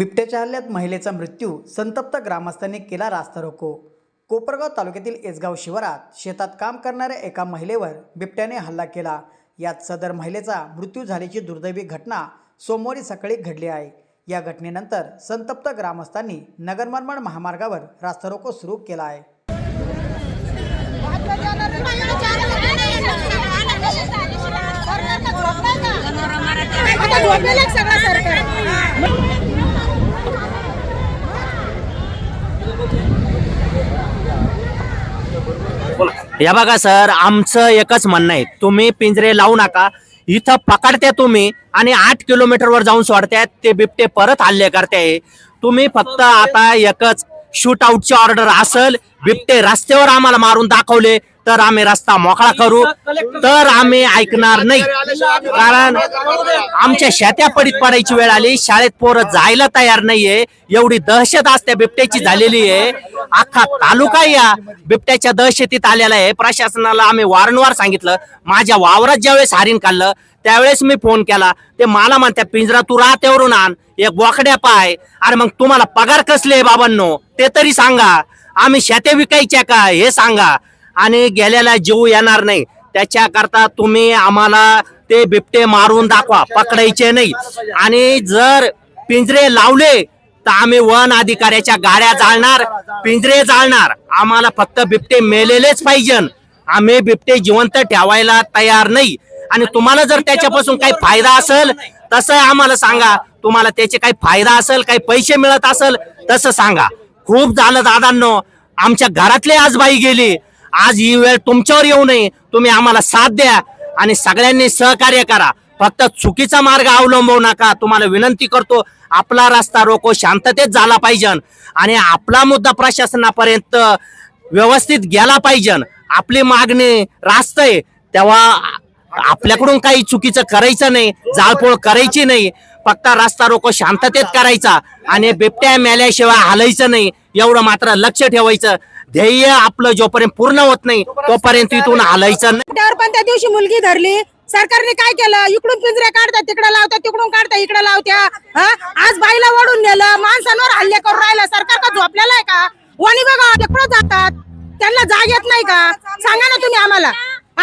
बिबट्याच्या हल्ल्यात महिलेचा मृत्यू संतप्त ग्रामस्थांनी केला रास्ता रोको कोपरगाव तालुक्यातील एसगाव शिवारात शेतात काम करणाऱ्या एका महिलेवर बिबट्याने हल्ला केला. यात सदर महिलेचा मृत्यू झाल्याची दुर्दैवी घटना सोमवारी सकाळी घडली आहे. या घटनेनंतर संतप्त ग्रामस्थांनी नगरमनमाड महामार्गावर रास्ता रोको सुरू केला आहे. आता झोपलेलं आहे सगळं सरकार या बघा सर आमचं एकच म्हणणं आहे. तुम्ही पिंजरे लावू नका. इथं पकडत्या तुम्ही आणि आठ किलोमीटरवर जाऊन सोडत्यात. ते बिबटे परत हल्ले करते. तुम्ही फक्त आता एकच शूट आउटची ऑर्डर असल बिबटे रस्त्यावर आम्हाला मारून दाखवले. तर आम्ही रस्ता मोकळा करू तर आम्ही ऐकणार नाही. कारण आमच्या शेत्या पडीत पडायची वेळ आली शाळेत पोरं जायला तयार नाहीये. एवढी दहशत असते बिबट्याची झालेली आहे. अख्खा तालुका या बिबट्याच्या दहशतीत आलेला आहे. प्रशासनाला आम्ही वारंवार सांगितलं. माझ्या वावरात ज्यावेळेस हारीन काढलं त्यावेळेस मी फोन केला. ते मला म्हणत्या पिंजरा तू राहत्यावरून आण एक बोकड्या पाय. अरे मग तुम्हाला पगार कसले बाबांनो? ते तरी सांगा. आम्ही शेते विकायच्या का? हे सांगा. आणि गेल्याला जीव येणार नाही. त्याच्याकरता तुम्ही आम्हाला ते बिबटे मारून दाखवा पकडायचे नाही. आणि जर पिंजरे लावले तर आम्ही वन अधिकाऱ्याच्या गाड्या जाळणार पिंजरे जाळणार. आम्हाला फक्त बिबटे मेलेलेच पाहिजे. आम्ही बिबटे जिवंत ठेवायला तयार नाही. आणि तुम्हाला जर त्याच्यापासून काही फायदा असेल तसं आम्हाला सांगा. तुम्हाला त्याचे काही फायदा असेल काही पैसे मिळत असेल तसं सांगा. खूप झालं दादांनो. आमच्या घरातले आज बाई गेली. आज ही वेळ तुमच्यावर येऊ नये. तुम्ही आम्हाला साथ द्या आणि सगळ्यांनी सहकार्य करा. फक्त चुकीचा मार्ग अवलंबवू नका. तुम्हाला विनंती करतो आपला रस्ता रोको शांततेत झाला पाहिजे आणि आपला मुद्दा प्रशासनापर्यंत व्यवस्थित गेला पाहिजे. आपली मागणी रास्त आहे. तेव्हा आपल्याकडून काही चुकीचं करायचं नाही जाळपोळ करायची नाही. फक्त रस्ता रोको शांततेत करायचा आणि बिबट्या मेल्याशिवाय हलायचं नाही. एवढं मात्र लक्ष ठेवायचं. ध्येय आपलं जोपर्यंत पूर्ण होत नाही तोपर्यंत इथून हलायचं नाही. त्यावर पण त्या दिवशी मुलगी धरली. सरकारने काय केलं? इकडून पिंजरे काढतात तिकडे लावतात तिकडून काढतात इकडे लावत्या. हा? आज बाईला ओढून नेलं माणसांवर हल्ले करून राहिलं. सरकार का झोपलेलं आहे का? वणी बघा तिकडं जातात. त्यांना जाग येत नाही का? सांगा ना तुम्ही आम्हाला.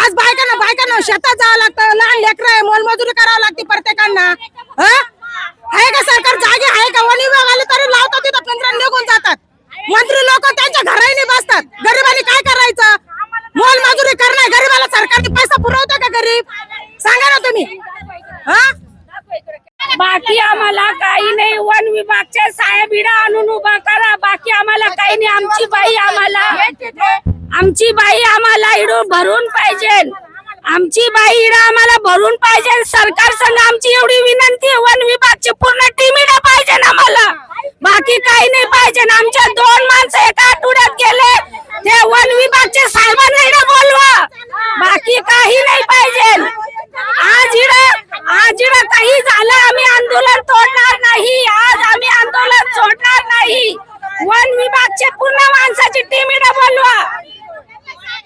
आज बायकांना बायकांना शेतात जावं लागतं. लहान लेकरं आहे मोलमजुरी करावं लागते प्रत्येकांना. हा? आहे का सरकार? जागे आहे का? वणी विभागाला तरी लावतात तिथं पिंजरा निघून जातात. मंत्री लोक त्यांच्या घराने बसतात गरिबांनी काय करायचं मोल मजुरी करणार गरीबाला सरकारने पैसा पुरवतो का गरीब सांगा ना तुम्ही हा बाकी आम्हाला काही नाही. वन विभागच्या साहेबिडा आणून उभा करा. बाकी आम्हाला काही नाही. आमची बाई आम्हाला आमची बाई आम्हाला इडून भरून पाहिजे. आमची बाई इडा आम्हाला भरून पाहिजे. सरकार संघ आमची एवढी विनंती वन विभागची पूर्ण टीम इडा पाहिजे आम्हाला.